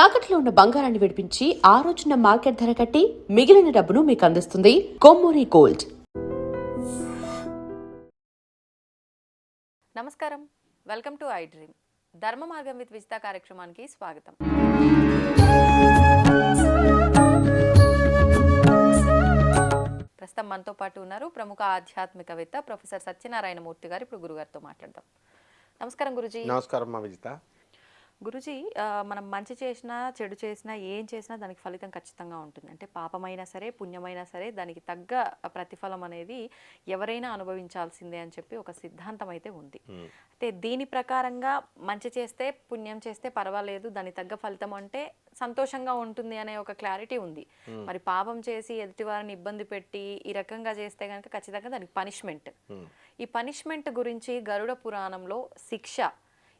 తాకట్లో ఉన్న బంగారాన్ని విడిపించి ఆ రోజున మార్కెట్ ధర కట్టి మిగిలిన డబ్బును మీకు అందిస్తుంది కొమ్మూరి గోల్డ్. నమస్కారం. Welcome to I Dream. ధర్మ మార్గం విత్ విజిత కార్యక్రమానికి స్వాగతం. ప్రస్తుతం మనతో పాటు ఉన్నారు ప్రముఖ ఆధ్యాత్మికవేత్త ప్రొఫెసర్ సత్యనారాయణమూర్తి గారు. ఇప్పుడు గురుగారితో మాట్లాడదాం. నమస్కారం గురుజీ. నమస్కారం మా విజిత. గురుజీ మనం మంచి చేసినా చెడు చేసినా ఏం చేసినా దానికి ఫలితం ఖచ్చితంగా ఉంటుంది. అంటే పాపమైనా సరే పుణ్యమైనా సరే దానికి తగ్గ ప్రతిఫలం అనేది ఎవరైనా అనుభవించాల్సిందే అని చెప్పి ఒక సిద్ధాంతం అయితే ఉంది. అయితే దీని ప్రకారంగా మంచి చేస్తే పుణ్యం చేస్తే పర్వాలేదు దానికి తగ్గ ఫలితం అంటే సంతోషంగా ఉంటుంది అనే ఒక క్లారిటీ ఉంది. మరి పాపం చేసి ఎదుటి వారిని ఇబ్బంది పెట్టి ఈ రకంగా చేస్తే కనుక ఖచ్చితంగా దానికి పనిష్మెంట్. ఈ పనిష్మెంట్ గురించి గరుడ పురాణంలో శిక్ష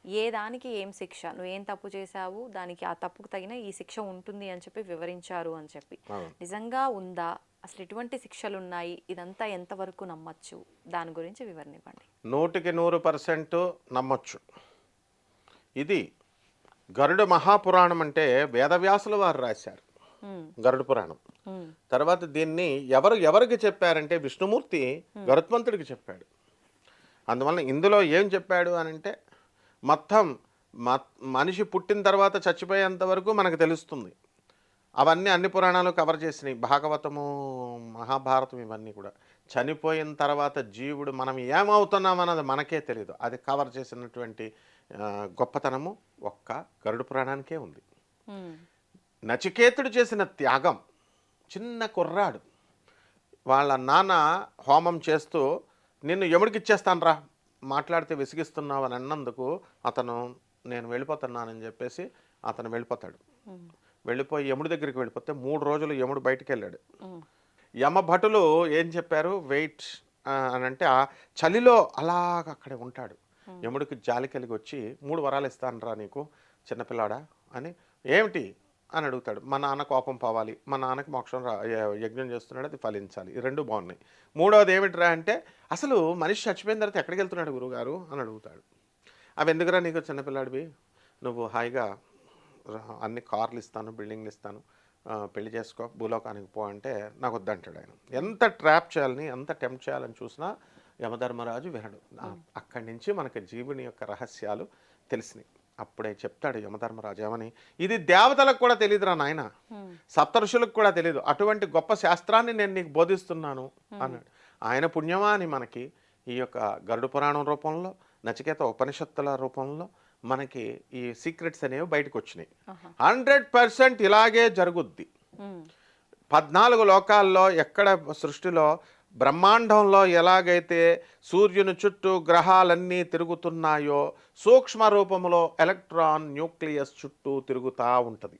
ఏ దానికి ఏం శిక్ష? నువ్వు ఏం తప్పు చేశావు? దానికి ఆ తప్పుకు తగిన ఈ శిక్ష ఉంటుంది అని చెప్పి వివరించారు అని చెప్పి. నిజంగా ఉందా? అసలు ఎటువంటి శిక్షలు ఉన్నాయి ఇదంతా ఎంతవరకు నమ్మచ్చు? దాని గురించి వివరణ ఇవ్వండి నూటికి నూరు పర్సెంట్ నమ్మొచ్చు. ఇది గరుడ మహాపురాణం అంటే వేదవ్యాసుల వారు రాశారు. గరుడ పురాణం. తర్వాత దీన్ని ఎవరు ఎవరికి చెప్పారంటే విష్ణుమూర్తి గరుత్మంతుడికి చెప్పాడు. అందువలన ఇందులో ఏం చెప్పాడు అని అంటే మొత్తం మనిషి పుట్టిన తర్వాత చచ్చిపోయేంత వరకు మనకు తెలుస్తుంది. అవన్నీ అన్ని పురాణాలు కవర్ చేసినాయి. భాగవతము మహాభారతం ఇవన్నీ కూడా. చనిపోయిన తర్వాత జీవుడు మనం ఏమవుతున్నాం అన్నది మనకే తెలియదు అది కవర్ చేసినటువంటి గొప్పతనము ఒక్క గరుడ పురాణానికే ఉంది. నచికేతుడు చేసిన త్యాగం చిన్న కుర్రాడు. వాళ్ళ నాన్న హోమం చేస్తూ నిన్ను ఎముడికి ఇచ్చేస్తాను రా మాట్లాడితే విసిగిస్తున్నావు అని అన్నందుకు అతను నేను వెళ్ళిపోతున్నానని చెప్పేసి అతను వెళ్ళిపోతాడు. వెళ్ళిపోయి యముడి దగ్గరికి వెళ్ళిపోతే మూడు రోజులు యముడు బయటికి వెళ్ళాడు యమ భటులు ఏం చెప్పారు? వెయిట్ అని అంటే ఆ చలిలో అలాగ అక్కడే ఉంటాడు. యముడికి జాలి కలిగి వచ్చి మూడు వరాలు ఇస్తానరా నీకు చిన్నపిల్లాడా? అని ఏమిటి? అని అడుగుతాడు. మా నాన్న కోపం పోవాలి. మా నాన్నకి మోక్షం రా యజ్ఞం చేస్తున్నాడు. అది ఫలించాలి. ఈ రెండు బాగున్నాయి. మూడవది ఏమిటిరా అంటే అసలు మనిషి చచ్చిపోయిన తర్వాత ఎక్కడికి వెళ్తున్నాడు గురువుగారు అని అడుగుతాడు. అవి ఎందుకురా నీకు చిన్నపిల్లాడివి? నువ్వు హాయిగా అన్ని కార్లు ఇస్తాను బిల్డింగ్లు ఇస్తాను పెళ్ళి చేసుకో భూలోకానికి పో అంటే నాకు వద్దంటాడు ఆయన. ఎంత ట్రాప్ చేయాలని ఎంత టెంప్ట్ చేయాలని చూసినా యమధర్మరాజు వినడు. అక్కడి నుంచి మనకి జీవుని యొక్క రహస్యాలు తెలిసినాయి. అప్పుడే చెప్తాడు యమధర్మరాజు ఏమని? ఇది దేవతలకు కూడా తెలియదురా నాయన. సప్తఋషులకు కూడా తెలియదు అటువంటి గొప్ప శాస్త్రాన్ని నేను నీకు బోధిస్తున్నాను అన్నాడు. ఆయన పుణ్యమా అని మనకి ఈ యొక్క గరుడు పురాణం రూపంలో నచికేత ఉపనిషత్తుల రూపంలో మనకి ఈ సీక్రెట్స్ అనేవి బయటకు వచ్చినాయి. హండ్రెడ్ పర్సెంట్ ఇలాగే జరుగుద్ది. పద్నాలుగు లోకాల్లో ఎక్కడ సృష్టిలో బ్రహ్మాండంలో ఎలాగైతే సూర్యుని చుట్టూ గ్రహాలన్నీ తిరుగుతున్నాయో సూక్ష్మ రూపంలో ఎలక్ట్రాన్ న్యూక్లియస్ చుట్టూ తిరుగుతూ ఉంటుంది.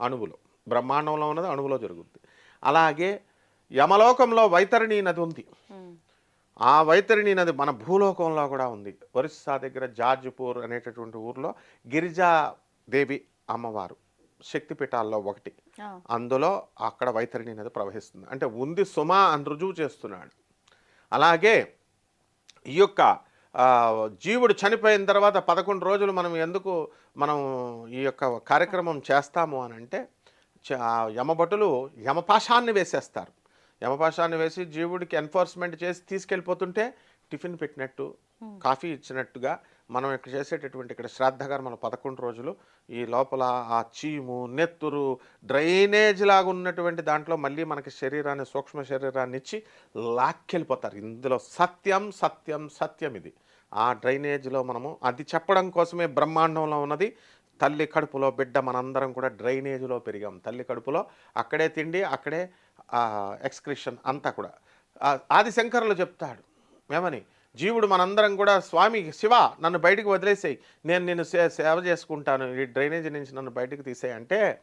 అణువులో. బ్రహ్మాండంలో ఉన్నది అణువులో జరుగుద్ది. అలాగే యమలోకంలో వైతరణి నది ఉంది. ఆ వైతరిణి నది మన భూలోకంలో కూడా ఉంది. ఒరిస్సా దగ్గర జార్జిపూర్ అనేటటువంటి ఊర్లో గిరిజాదేవి అమ్మవారు. శక్తిపీఠాల్లో ఒకటి. ఆ, అందులో అక్కడ వైతరిణి నది ప్రవహిస్తుంది. అంటే ఉంది సుమా అని రుజువు చేస్తున్నాడు. అలాగే ఈ యొక్క జీవుడు చనిపోయిన తర్వాత పదకొండు రోజులు మనం ఎందుకు మనం ఈ యొక్క కార్యక్రమం చేస్తాము అని అంటే యమభటులు యమపాశాన్ని వేసేస్తారు. యమపాశాన్ని వేసి జీవుడికి ఎన్ఫోర్స్మెంట్ చేసి తీసుకెళ్ళిపోతుంటే టిఫిన్ పెట్టినట్టు కాఫీ ఇచ్చినట్టుగా మనం ఇక్కడ చేసేటటువంటి ఇక్కడ శ్రాద్ధకర్మలు పదకొండు రోజులు ఈ లోపల ఆ చీము నెత్తురు డ్రైనేజ్ లాగా ఉన్నటువంటి దాంట్లో మళ్ళీ మనకి శరీరాన్ని సూక్ష్మ శరీరాన్ని ఇచ్చి లాక్కెళ్ళిపోతారు. ఇందులో సత్యం సత్యం సత్యం ఇది. ఆ డ్రైనేజ్లో మనము అది చెప్పడం కోసమే బ్రహ్మాండంలో ఉన్నది. తల్లి కడుపులో బిడ్డ మనందరం కూడా డ్రైనేజ్లో పెరిగాం. తల్లి కడుపులో అక్కడే తిండి అక్కడే ఎక్స్క్రిషన్ అంతా కూడా. ఆది శంకరులు చెప్తాడు. ఏమని? జీవుడు మనందరం కూడా స్వామి శివ నన్ను బయటికి వదిలేసేయి. నేను నేను సే సేవ చేసుకుంటాను. ఈ డ్రైనేజ్ నుంచి నన్ను బయటకు తీసేయి అంటే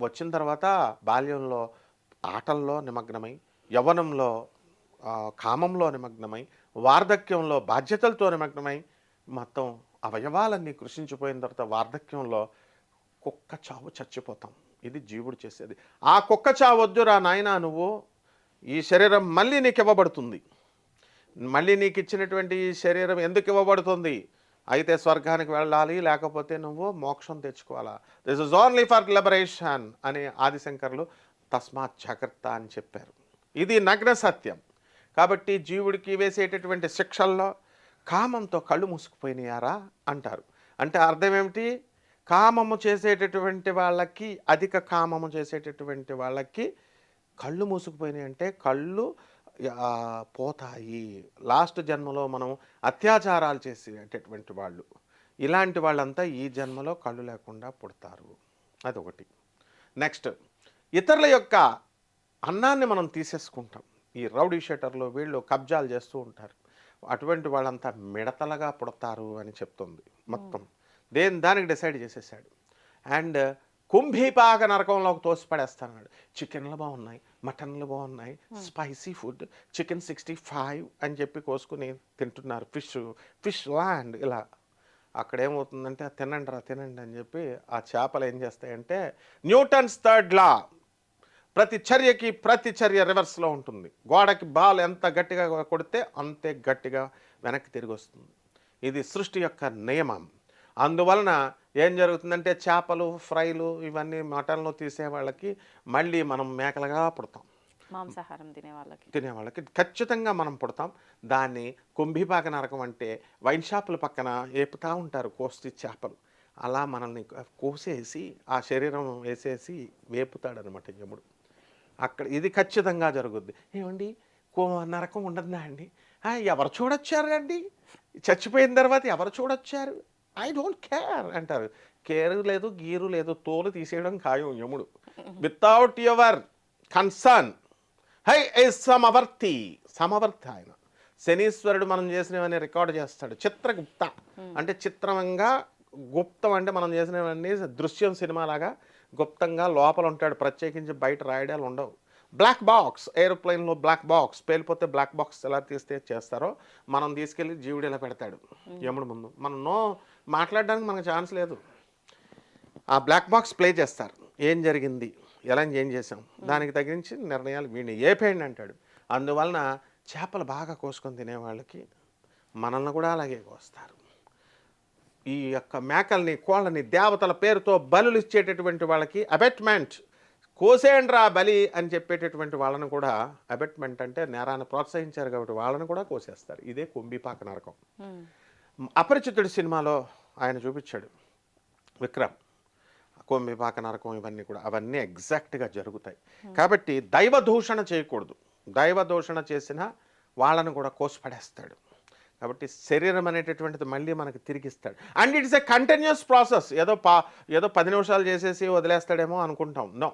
వచ్చిన తర్వాత బాల్యంలో ఆటల్లో నిమగ్నమై యవ్వనంలో కామంలో నిమగ్నమై వార్ధక్యంలో బాధ్యతలతో నిమగ్నమై మొత్తం అవయవాలన్నీ కృషించిపోయిన తర్వాత వార్ధక్యంలో కుక్క చావు చచ్చిపోతాం. ఇది జీవుడు చేసేది. ఆ కుక్క చావు వద్దురా నాయనా నువ్వు. ఈ శరీరం మళ్ళీ నీకు ఇవ్వబడుతుంది మళ్ళీ నీకు ఇచ్చినటువంటి శరీరం ఎందుకు ఇవ్వబడుతుంది? అయితే స్వర్గానికి వెళ్ళాలి లేకపోతే నువ్వు మోక్షం తెచ్చుకోవాలా? This is only for liberation అని ఆదిశంకర్లు తస్మాత్ జాగ్రత్త అని చెప్పారు. ఇది నగ్న సత్యం. కాబట్టి జీవుడికి వేసేటటువంటి శిక్షల్లో కామంతో కళ్ళు మూసుకుపోయినాయారా అంటారు. అంటే అర్థం ఏమిటి? కామము చేసేటటువంటి వాళ్ళకి అధిక కామము చేసేటటువంటి వాళ్ళకి కళ్ళు మూసుకుపోయినాయి అంటే కళ్ళు పోతాయి. లాస్ట్ జన్మలో మనం అత్యాచారాలు చేసేటటువంటి వాళ్ళు. ఇలాంటి వాళ్ళంతా ఈ జన్మలో కళ్ళు లేకుండా పుడతారు. అదొకటి. నెక్స్ట్ ఇతరుల యొక్క అన్నాన్ని మనం తీసేసుకుంటాం. ఈ రౌడీ షెటర్లు వీళ్ళు కబ్జాలు చేస్తూ ఉంటారు. అటువంటి వాళ్ళంతా మిడతలుగా పుడతారు అని చెప్తుంది మొత్తం. దేని దానికి డిసైడ్ చేసేసాడు. అండ్ కుంభీపాక నరకంలోకి తోసిపడేస్తాడు చికెన్లు బాగున్నాయి మటన్లు బాగున్నాయి spicy food chicken sixty five అని చెప్పి కోసుకుని తింటున్నారు ఫిష్ ఫిష్ ల్యాండ్ ఇలా. అక్కడ ఏమవుతుందంటే తినండి రా తినండి అని చెప్పి ఆ చేపలు ఏం చేస్తాయంటే న్యూటన్స్ థర్డ్ లా ప్రతి చర్యకి ప్రతి చర్య రివర్స్లో ఉంటుంది. గోడకి బాల్ ఎంత గట్టిగా కొడితే అంతే గట్టిగా వెనక్కి తిరిగి వస్తుంది. ఇది సృష్టి యొక్క నియమం. అందువలన ఏం జరుగుతుందంటే చేపలు ఫ్రైలు ఇవన్నీ మటన్లు తీసే వాళ్ళకి మళ్ళీ మనం మేకలుగా పుడతాం. మాంసాహారం తినే వాళ్ళకి. తినే వాళ్ళకి ఖచ్చితంగా మనం పుడతాం. దాన్ని కుంభిపాక నరకం అంటే వైన్ షాపుల పక్కన ఏపుతా ఉంటారు కోసి చేపలు. అలా మనల్ని కోసేసి ఆ శరీరం వేసేసి వేపుతాడనమాట యముడు. అక్కడ ఇది ఖచ్చితంగా జరుగుద్ది. ఏమండి? కో నరకం ఉండదా అండి? "ఆ, ఎవరు చూడొచ్చారు అండి చచ్చిపోయిన తర్వాత ఎవరు చూడొచ్చారు? ఐ డోంట్ కేర్ అంటారు. కేర్ లేదు గీరు లేదు తోలు తీసేయడం ఖాయం యముడు. వితౌట్ యువర్ కన్సర్న్ హై ఏ సమవర్తి సమవర్తి ఆయన. శనీశ్వరుడు మనం చేసినవన్నీ రికార్డ్ చేస్తాడు. చిత్రగుప్త. అంటే చిత్రంగా గుప్తం అంటే మనం చేసినవన్నీ దృశ్యం సినిమాలాగా గుప్తంగా లోపల ఉంటాడు. ప్రత్యేకించి బయట రాయడాలు ఉండవు. బ్లాక్ బాక్స్ ఏరోప్లేన్లో బ్లాక్ బాక్స్ పేలిపోతే బ్లాక్ బాక్స్ ఎలా తీస్తే చేస్తారో మనం తీసుకెళ్ళి జీవుడు ఇలా పెడతాడు? యముడు ముందు. మనం నో మాట్లాడడానికి మనకు ఛాన్స్ లేదు. ఆ బ్లాక్ బాక్స్ ప్లే చేస్తారు. ఏం జరిగింది? ఎలా ఏం చేసాం దానికి తగ్గించి నిర్ణయాలు వీడిని ఏపేయండి అంటాడు. అందువలన చేపలు బాగా కోసుకొని తినే వాళ్ళకి మనల్ని కూడా అలాగే కోస్తారు. ఈ యొక్క మేకల్ని కోళ్ళని దేవతల పేరుతో బలులు ఇచ్చేటటువంటి వాళ్ళకి అబెట్మెంట్ కోసేయండ్రా బలి అని చెప్పేటటువంటి వాళ్ళని కూడా అబెట్మెంట్ అంటే నేరాన్ని ప్రోత్సహించారు కాబట్టి వాళ్ళని కూడా కోసేస్తారు. ఇదే కుంభిపాక నరకం. అపరిచితుడి సినిమాలో ఆయన చూపించాడు. విక్రమ్ కొంబిపాక నరకం ఇవన్నీ కూడా అవన్నీ ఎగ్జాక్ట్గా జరుగుతాయి. కాబట్టి దైవ దూషణ చేయకూడదు. దైవ దూషణ చేసిన వాళ్ళను కూడా కోసిపడేస్తాడు. కాబట్టి శరీరం అనేటటువంటిది మళ్ళీ మనకి తిరిగిస్తాడు. And it's a continuous process. ఏదో పా ఏదో పది నిమిషాలు చేసేసి వదిలేస్తాడేమో అనుకుంటాం. నో.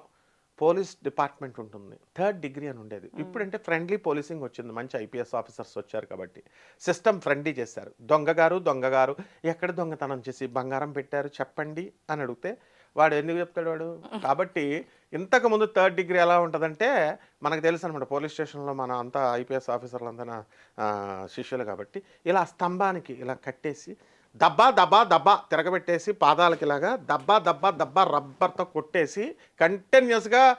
పోలీస్ డిపార్ట్మెంట్ ఉంటుంది. థర్డ్ డిగ్రీ అని ఉండేది. ఇప్పుడంటే ఫ్రెండ్లీ పోలీసింగ్ వచ్చింది. మంచి ఐపీఎస్ ఆఫీసర్స్ వచ్చారు కాబట్టి. సిస్టమ్ ఫ్రెండ్లీ చేశారు. దొంగగారు దొంగగారు ఎక్కడ దొంగతనం చేసి బంగారం పెట్టారు చెప్పండి అని అడిగితే వాడు ఎందుకు చెప్తాడు వాడు? కాబట్టి ఇంతకు ముందు థర్డ్ డిగ్రీ ఎలా ఉంటుందంటే మనకు తెలుసు అనమాట పోలీస్ స్టేషన్లో మన అంతా ఐపీఎస్ ఆఫీసర్లు అంతా నా, ఆ, శిష్యులు కాబట్టి ఇలా స్తంభానికి ఇలా కట్టేసి దబ్బా దబ్బా దబ్బా తిరగబెట్టేసి పాదాలకిలాగా దబ్బా దబ్బా దబ్బా రబ్బర్తో కొట్టేసి కంటిన్యూస్గా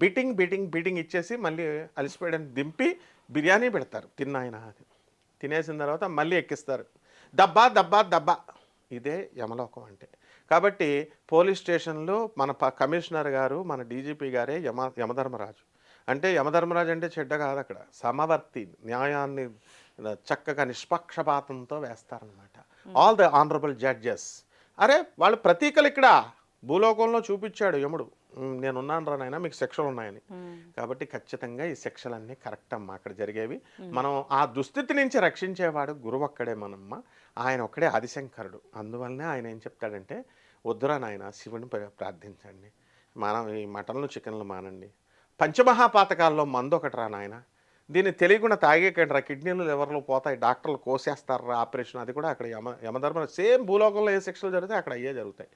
బీటింగ్ బీటింగ్ బీటింగ్ ఇచ్చేసి మళ్ళీ అలసిపోయాడని దింపి బిర్యానీ పెడతారు. తిన్నాయన తినేసిన తర్వాత మళ్ళీ ఎక్కిస్తారు. దబ్బా దబ్బా దబ్బా. ఇదే యమలోకం అంటే. కాబట్టి పోలీస్ స్టేషన్లో మన ప కమిషనర్ గారు మన డీజీపీ గారే యమ యమధర్మరాజు. అంటే యమధర్మరాజు అంటే చెడ్డ కాదు అక్కడ. సమవర్తి న్యాయాన్ని చక్కగా నిష్పక్షపాతంతో వేస్తారనమాట ఆల్ ద ఆనరబుల్ జడ్జెస్. అరే వాళ్ళు ప్రతీకలు ఇక్కడ భూలోకంలో చూపించాడు యముడు. "ఉమ్, నేను ఉన్నాను రా నాయన మీకు శిక్షలు ఉన్నాయని. కాబట్టి ఖచ్చితంగా ఈ శిక్షలన్నీ కరెక్ట్ అమ్మా అక్కడ జరిగేవి. మనం ఆ దుస్థితి నుంచి రక్షించేవాడు గురువు ఒక్కడే మనమ్మ. ఆయన ఒక్కడే ఆదిశంకరుడు. అందువల్లనే ఆయన ఏం చెప్తాడంటే వద్దురా నాయన శివుని ప్ర- ప్రార్థించండి. మనం ఈ మటన్లు చికెన్లు మానండి. పంచమహాపాతకాల్లో మందు ఒకటి రా నాయన. దీన్ని తెలియకుండా తాగేకండి రా. కిడ్నీలు లివర్లు పోతాయి. డాక్టర్లు కోసేస్తారు రా. ఆపరేషన్ అది కూడా అక్కడ యమ యమధర్మ. సేమ్ భూలోకంలో ఏ శిక్షలు జరుగుతాయి అక్కడ అయ్యే జరుగుతాయి.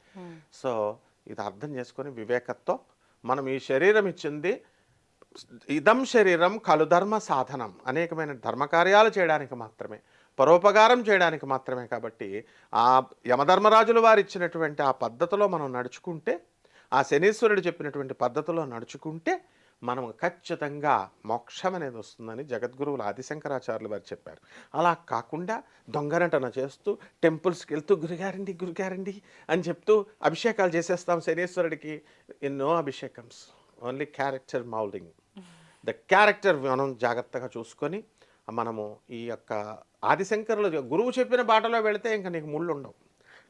సో ఇది అర్థం చేసుకొని వివేకత్తో మనం ఈ శరీరం ఇచ్చింది ఇదం శరీరం కలుధర్మ సాధనం. అనేకమైన ధర్మకార్యాలు చేయడానికి మాత్రమే. పరోపకారం చేయడానికి మాత్రమే కాబట్టి ఆ యమధర్మరాజుల వారు ఇచ్చినటువంటి ఆ పద్ధతిలో మనం నడుచుకుంటే ఆ శనీశ్వరుడు చెప్పినటువంటి పద్ధతిలో నడుచుకుంటే మనం ఖచ్చితంగా మోక్షం అనేది వస్తుందని జగద్గురువులు ఆదిశంకరాచార్యులు వారు చెప్పారు. అలా కాకుండా దొంగనటన చేస్తూ టెంపుల్స్కి వెళ్తూ గురుగారండి గురుగారండి అని చెప్తూ అభిషేకాలు చేసేస్తాం శనేశ్వరుడికి. ఎన్నో అభిషేకమ్స్. Only character moulding the character మనం జాగ్రత్తగా చూసుకొని మనము ఈ యొక్క ఆదిశంకరులు గురువు చెప్పిన బాటలో వెళితే ఇంకా నీకు ముళ్ళు ఉండవు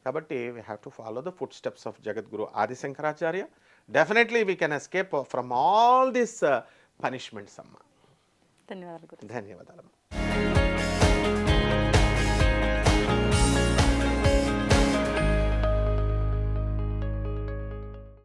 కాబట్టి we have to follow the foot steps of Jagadguru Adi Shankaracharya. Definitely we can escape from all this punishments అమ్మ ధన్యవాదాలు ధన్యవాదాలు